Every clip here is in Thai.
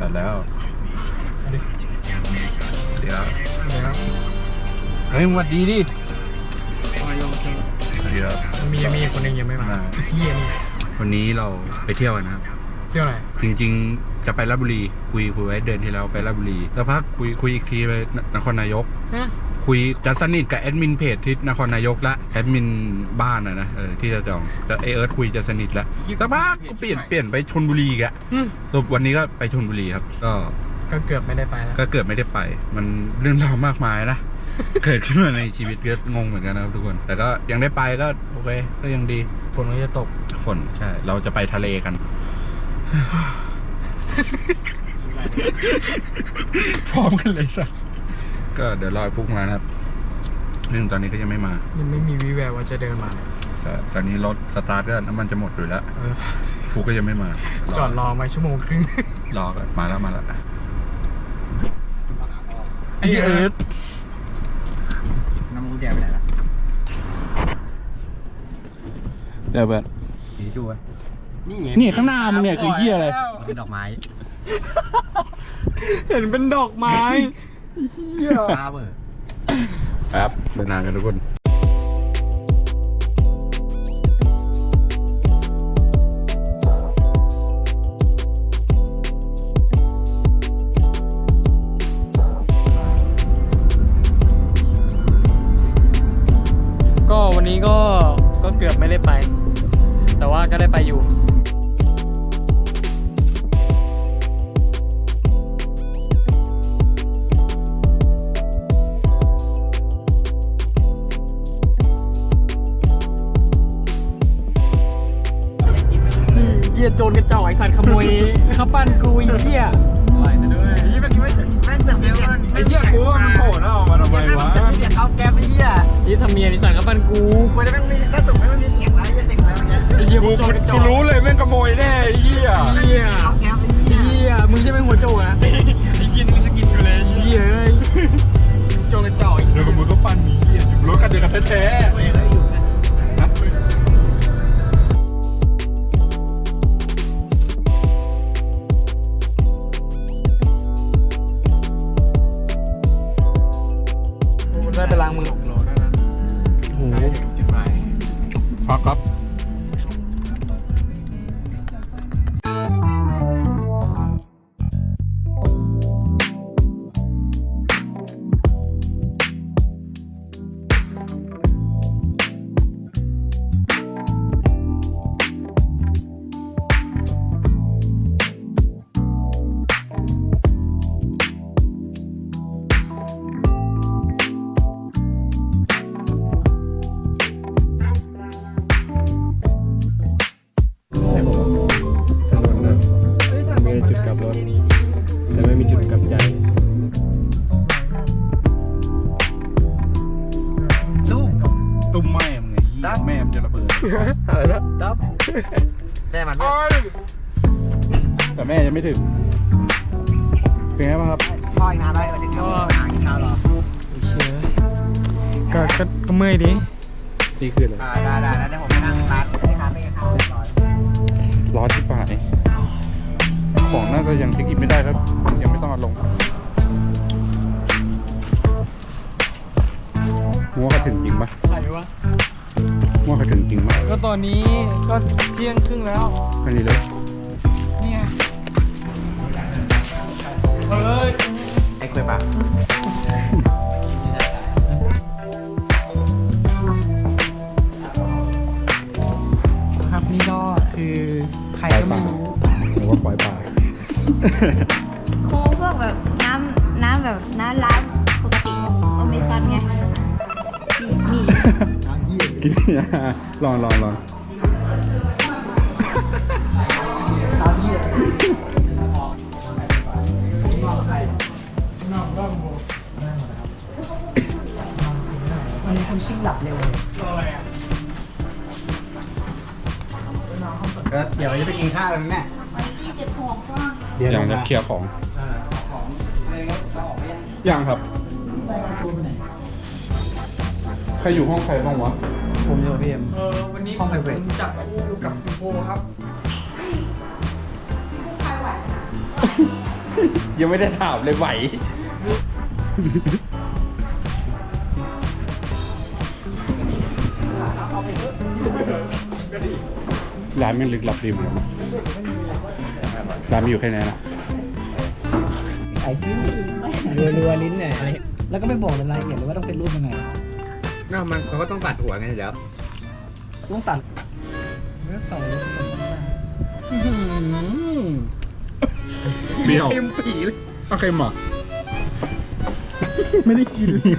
ตัดแล้วเอาดิเดี๋ยวเดี๋ยวเฮ้ยหวัดดีดิมายงเชิญเดี๋ยวมีมีคนหนึงยังไม่มามาเฮียนี่วันนี้เราไปเที่ยวกันนะครับ เที่ยวไหนจริงๆจะไปราชบุรีคุยคุยไว้เดือนที่แล้วไปราชบุรีแล้วพักคุยคุยอีกทีไปนครนายก ฮะ คุยจะสนิทกับแอดมินเพจที่นครนายกละแอดมินบ้านอะนะเออที่จะจองแต่ไอเอิร์ธคุยจะสนิทละแล้วพักก็เปลี่ยนเปลี่ยนไปชนบุรีอีกอะอืม สรุปวันนี้ก็ไปชนบุรีครับ ก็ก็เกือบไม่ได้ไปแล้ว ก็เกิดไม่ได้ไป มันเรื่องราวมากมายนะ เกิดขึ้นมาในชีวิตก็งงเหมือนกันนะครับทุกคน แต่ก็ยังได้ไปก็โอเคก็ยังดีฝนก็จะตก ฝนใช่ เราจะไปทะเลกัน พร้อมกันเลยสัส ก็เดี๋ยวรอฟุกมานะครับซึ่งตอนนี้ก็ยังไม่มา ยังไม่มีวิแววว่าจะเดินมาเลยใช่ตอนนี้รถสตาร์ทก็น้ำมันจะหมดอยู่แล้วเออฟุกก็ยังไม่มาจอดรอมาชั่วโมงครึ่ง รอกันมาแล้วมาแล้วไอ้เอิร์ธน้ำมูกแดงไปไหนล่ะเดี๋ยวเบิร์ดสีชูวะนี่ไงนี่ข้างหน้ามึงเนี่ยคือเหี้ยอะไรเป็นดอกไม้ เห็นเป็นดอกไม้ เฮียตาเบอร์ครับเดินทางกันทุกคน ปันหนีเหี้ยอยู่รถกันเดียวกันแท้ๆ ของน่าจะยังเช็คอินไม่ได้ครับยังไม่ต้องเอาลงมัวเขาถึงจริงปะไหนวะมัวเขาถึงจริงปะก็ตอนนี้ก็เที่ยงครึ่งแล้วแค่นี้เลยเนี่ยเฮ้ยไอ้คุยปะครับนี่ก็คือใครก็ไม่รู้ หรือว่าปล่อยป่า โค้กพวกแบบน้ำน้ำแบบน้ำล้างปกติของอเมซอนไงนี่นี่กินยาลองลองลองมันคนชิ่งหลับเร็วเลยก็เดี๋ยวจะไปกินข้าวกันแม่ เดี๋ยวอย่างจะนะเคลียร์ของอย่างครับ ใครอยู่ห้องใครบ้างวะ ผมอยู่กับพี่เอ็มเออวันนี้ห้อง private ผมจับคู่กับคุณโบครับยังไม่ได้ถามเลยไหว ร้านมันลึกลับดีเหมือนกันนะ ร้านมันอยู่แค่ไหนนะไอ้ที่รัวรัวๆลิ้นเนี่ยอะไรแล้วก็ไม่บอกรายละเอียดเลยว่าต้องเป็นรูปยังไงน่ามันเขาก็ต้องตัดหัวไงเดี๋ยวต้องตัดเนื้อสองรูปสองข้างหน้าเบี้ยวเค็มปีเลยเอาเค็มเหรอไม่ได้กินนี่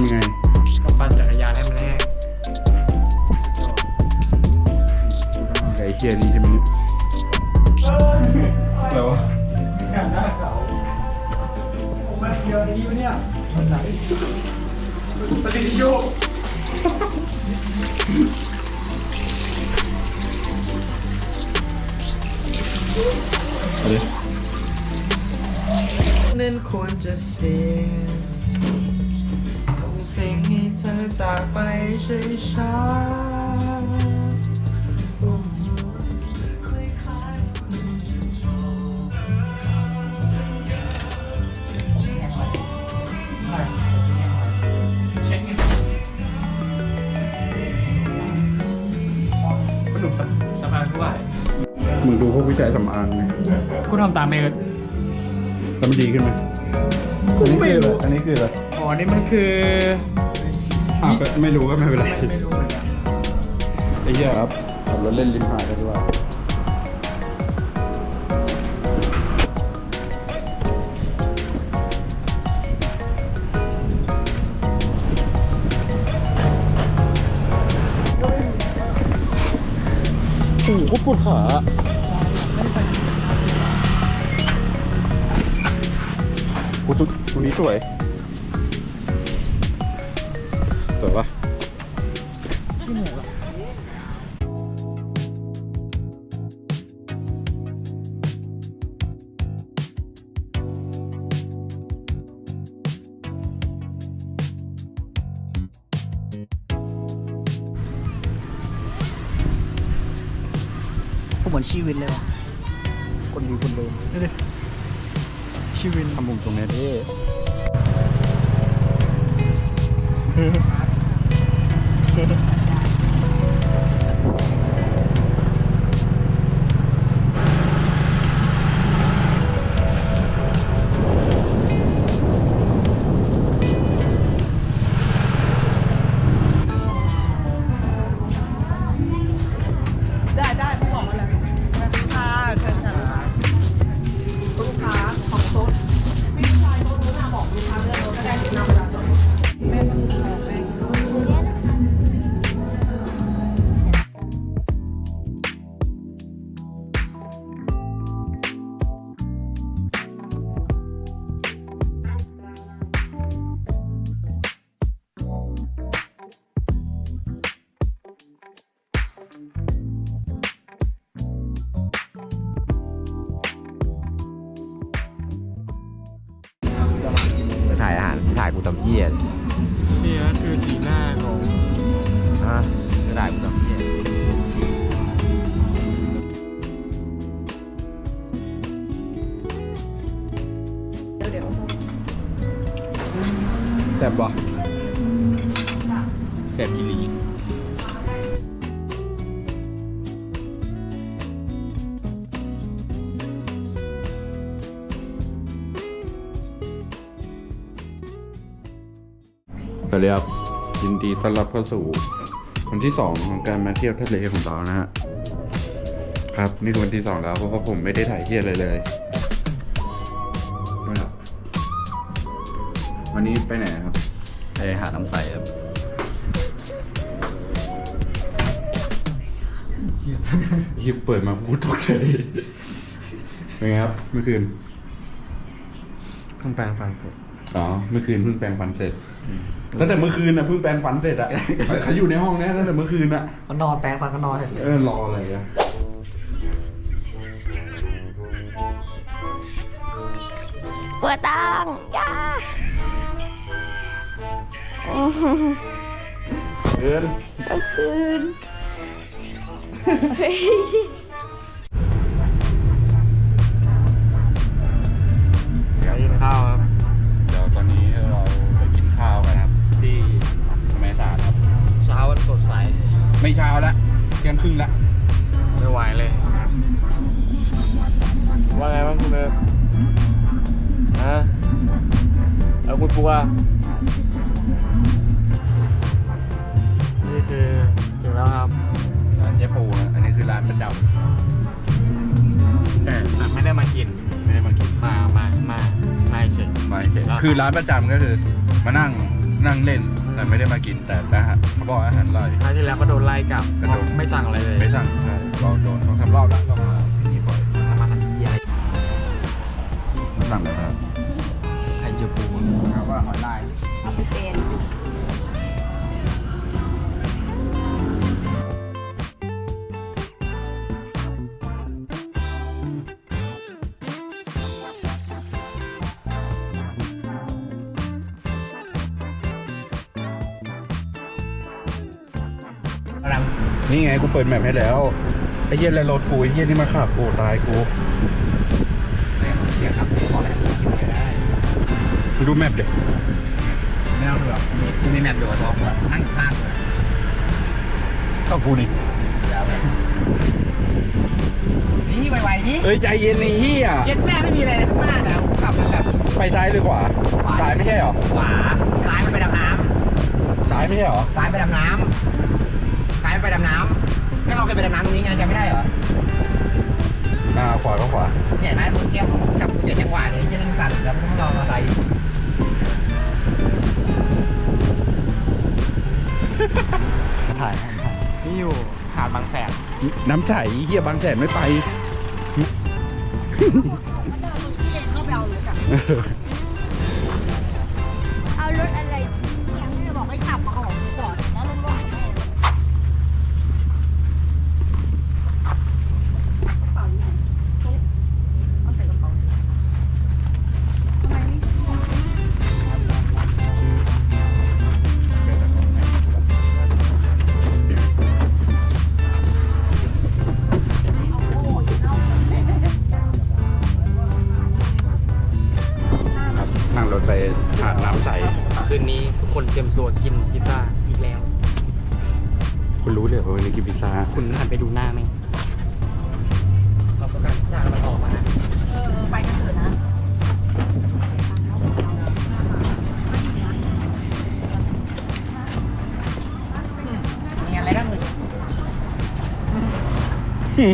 ำยังไง ก็ปั่นจักรยานให้มันแห้งไอ้เฮียนี่ใช่ไหมเนี่ยอะไรวะเอาดินั้นควรจะเสีย จากไปใช่ช้าสะพานผู้ไหวมึงดูพวกวิจัยสำอางไงกูทำตามเองแล้วมันดีขึ้นไหมกูไม่รู้อันนี้คืออะไรอ๋อนี่มันคือ อะก็ไม่รู้ก็ไม่เป็นไรไม่รู้เหมือนกันไอ้เหี้ยครับขับรถเล่นริมหาดกันด้วยโอ้โหปวดขากูตุ๊ตรงนี้สวย สวยปะกูเหมือนชีวิตเลยว่ะ บบ่แซ่บอีหลีสวัสดีครับยินดีต้อนรับเข้าสู่วันที่สองของการมาเที่ยวทะเลของเรานะฮะครับนี่คือวันที่สองแล้วเพราะว่าผมไม่ได้ถ่ายเที่ยวเลยเลย วันนี้ไปไหนครับ ไปหาน้ำใสครับ ยิบเปิดมาพูดตกใจเป็นไงครับ เมื่อคืนเพิ่งแปลงฟันเสร็จอ๋อเมื่อคืนเพิ่งแปรงฟันเสร็จตั้งแต่เมื่อคืนนะเพิ่งแปรงฟันเสร็จอะเขาอยู่ในห้องเนี้ยตั้งแต่เมื่อคืนอะก็นอนแปรงฟันก็นอนเสร็จเลยเออรออะไรอะปวดตังย่า เอินกลางคืนเฮ้ยกินข้าวครับ เดี๋ยวตอนนี้เราไปกินข้าวกันครับ ที่แม่สาดครับ เช้าวันสดใส ไม่เช้าละเที่ยงครึ่งละไม่ไหวเลย ว่าไงบ้างคุณเอิร์ธฮะแล้วคุณปัว แล้วครับร้านเจ๊ปูนะอันนี้คือร้านประจแต่แต่ไม่ได้มากินำไม่ได้มากินมามามามาเฉยไม่เฉยคือร้านประจำก็คือ มานั่งนั่งเล่นแต่ไม่ได้มากินแต่แต่เขาบอกอาหารอร่อยครั้งที่แล้วก็โดนไล่กลับก็โดนไม่สั่งอะไรเลย ไม่สั่งใช่เราโดนสองสามรอบแล้วเรามาที่นี่บ่อยทำมาทำที่อะไรมาสั่งอะไรครับไข่เจียวปูครับว่าหอยลายเอาไปเป็นนี่ไงกูเปิดแมพให้แล้วไอ้เหี้ยอะไรรถกูไอ้เหี้ยนี่มาขับกูตายกูเสียครับขออะไรกินไม่ได้มึงดูแมพเด็ไม่เอาหรอกมีมีแมทอยู่ท้องแบบนั่งข้างเลยก็กูนี่นี่ไวๆนี่เอ้ยใจเย็นไอ้เหี้ยเย็นแม่ไม่มีอะไรเลยข้างหน้าแต่ขับแบบไปซ้ายหรือขวาซ้ายไม่ใช่เหรอขวาซ้ายมันไปดำน้ซ้ายไม่ใช่เหรอำซ้ายไปดำน้ำ เราเคยไปดำน้ำตรงนี้ไงจำไม่ได้เหรออ่าขวาก็ขวาเนี่ยไหมมึงเกี้ยวกับเจ็ดจังหวะเนี่ยยี่นั่งสั่นแล้วต้องรอมาใส่ถ่ายนี่อยู่หาดบางแสนน้ำใสเหี้ยบางแสนไม่ไปเอา หาดน้ำใส คืนนี้ทุกคนเตรียมตัวกินพิซซ่าอีกแล้ว คุณรู้เลยว่าวันนี้กินพิซซ่าคุณหันไปดูหน้าไหมเราประกาศพิซซ่ามาต่อมา เออไปกันเถอะนะ มีอะไรกันเลย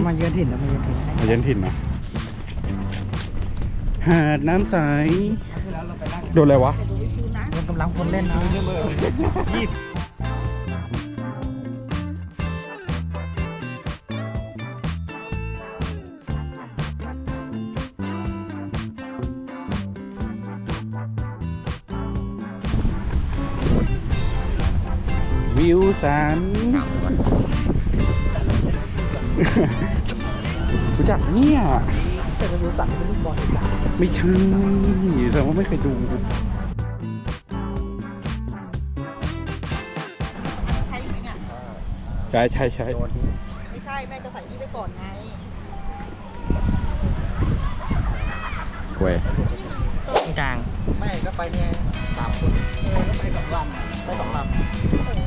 มาเยือนถิ่นแล้วมาเยือนถิ่น มาเย็นถิ่นนะหาดน้ำใส แล้วเราไปนั่งโดนอะไรวะโดนกำลังคนเล่นนะยี่วิวสันรู้จักเนี่ยแต่จะ ดูสั่นเป็นลูกบอลไม่ใช่แต่ว่าไม่เคยดูใช่หรือเนี่ย ใช่ใช่ใช่ไม่ใช่ แม่จะใส่นี่ไปก่อนไงเว้ยกลาง ไม่ก็ไปเนี่ยสามคนเออแล้วไปลำไปสองลำ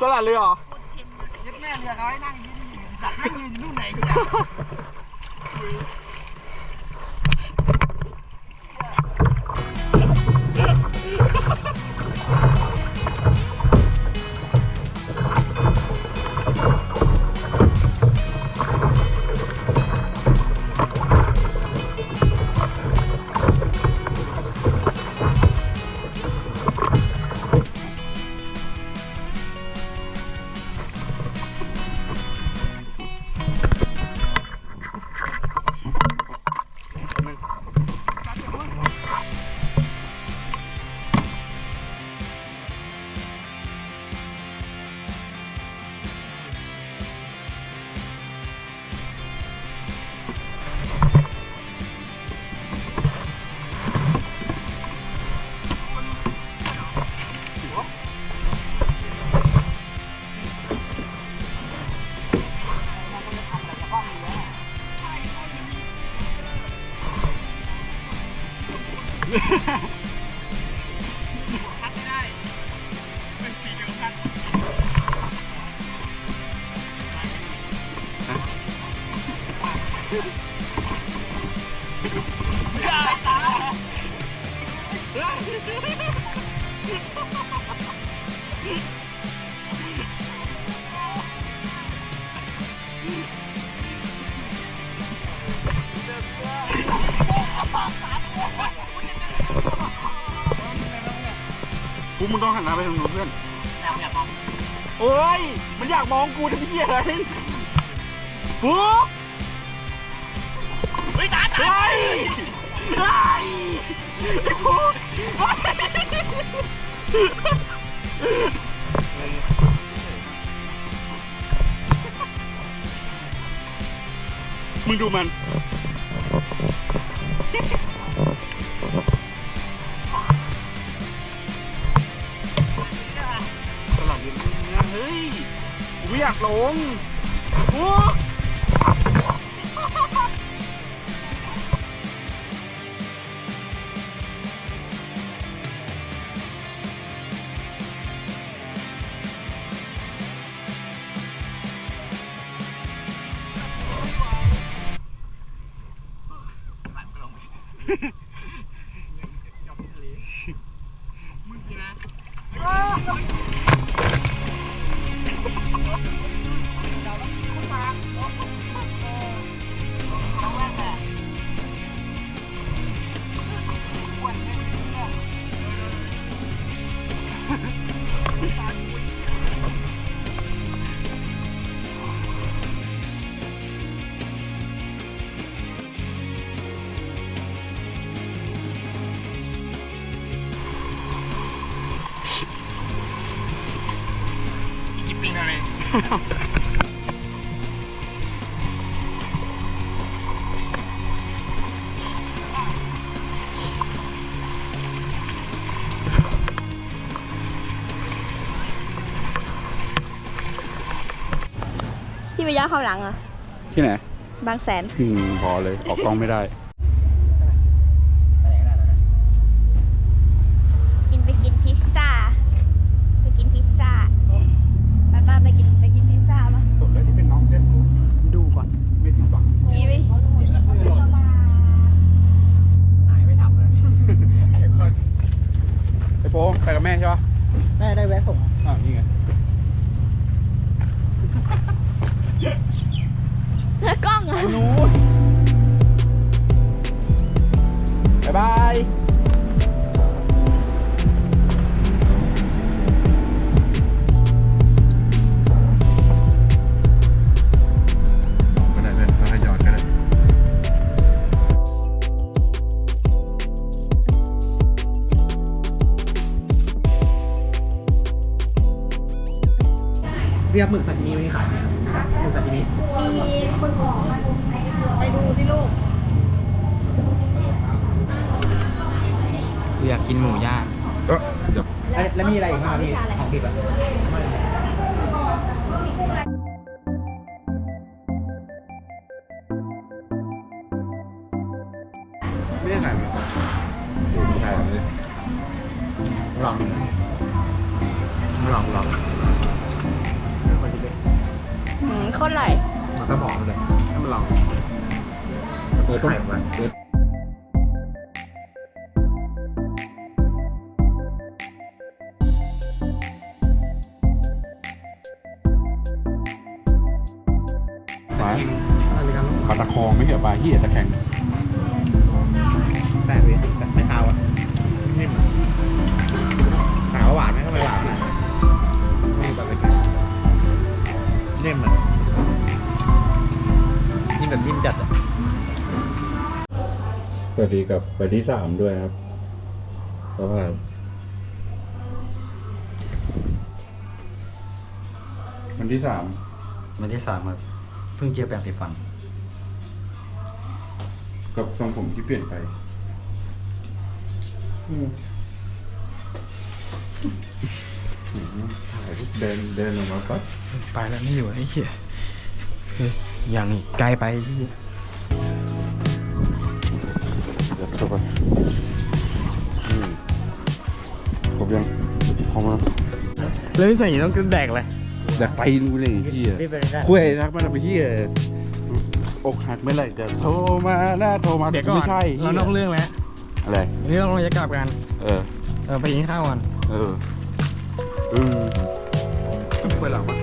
สลัดเรือเหรอยึดแม่เรือเขาให้นั่งยืนสัตว์นั่งยืนอยู่นู่นไหนเนี่ย มึงต้องหันหน้าไปทางนู้นเพื่อนโอ้ย มันอยากมองกูทำเหี้ยอะไรฟูเฮ้ยตาตาเฮ้ยเฮ้ยไอ้ฟูมึงดูมัน ไม่ พี่ไปย่อเข้าหลังเหรอะที่ไหน บางแสนอืมพอเลยออกกล้องไม่ได้ เรียบหมึกซาชิมิไม่ขายไหมหมึกซาชิมิมีคนบอกไปดูที่ลูกอยากกินหมูย่างเอ้อเดี๋ยวแล้วมีอะไรอีกบ้างพี่ของดิบอ่ ปลาอะไรกันปลาตะคองไม่ใช่ปลาเหี้ยตะแคงแปลกเลยแต่ไม่คาวอะนิ่มถามว่าหวานไหมทำไมหวานขนาดนั้นนี่แบบไม่คาวนิ่มอะนิ่มแบบนิ่มจัดอะสวัสดีกับวันที่สามด้วยครับสภาพวันที่สามวันที่สามครับ เพิ่งเจียแปรงสีฟัน กับทรงผมที่เปลี่ยนไป อืมอืมถ่ายรูปเดินเดินออกมาปั๊บไปแล้วไม่อยู่ไอ้เหี้ยเฮ้ยยังอีกไกลไปเดี๋ยวเข้าไปอืมครบยังพร้อมแล้ว แล้วนี่ใส่อย่างนี้ต้องแดกเลย อยากไปดูเลยไอ้เฮียรีบไปได้คุยรักมันเอาไปเฮียอกหักเมื่อไหร่จะโทรมาหน้าโทรมาเดี๋ยวก่อนไม่ใช่เรานอกเรื่องแล้วอะไรอันนี้เราจะกลับกันเออ เออไปกินข้าวกันเอออืมไปหลังวะ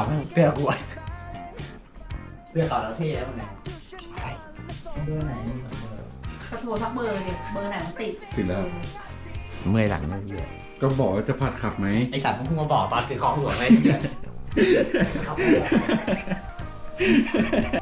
ถอดแล้วถอดเสื้อกูเสื้อขาวแล้วเท่แล้วเนี่ยก็โทรทักเบอร์ดิเบอร์ไหนมันติดถึงแล้ว เมื่อยหลังเลยก็บอกว่าจะผัดขับไหม ไอสัตว์มึงมาบอกตอนถือของหลวงเลยเนี่ย that you don't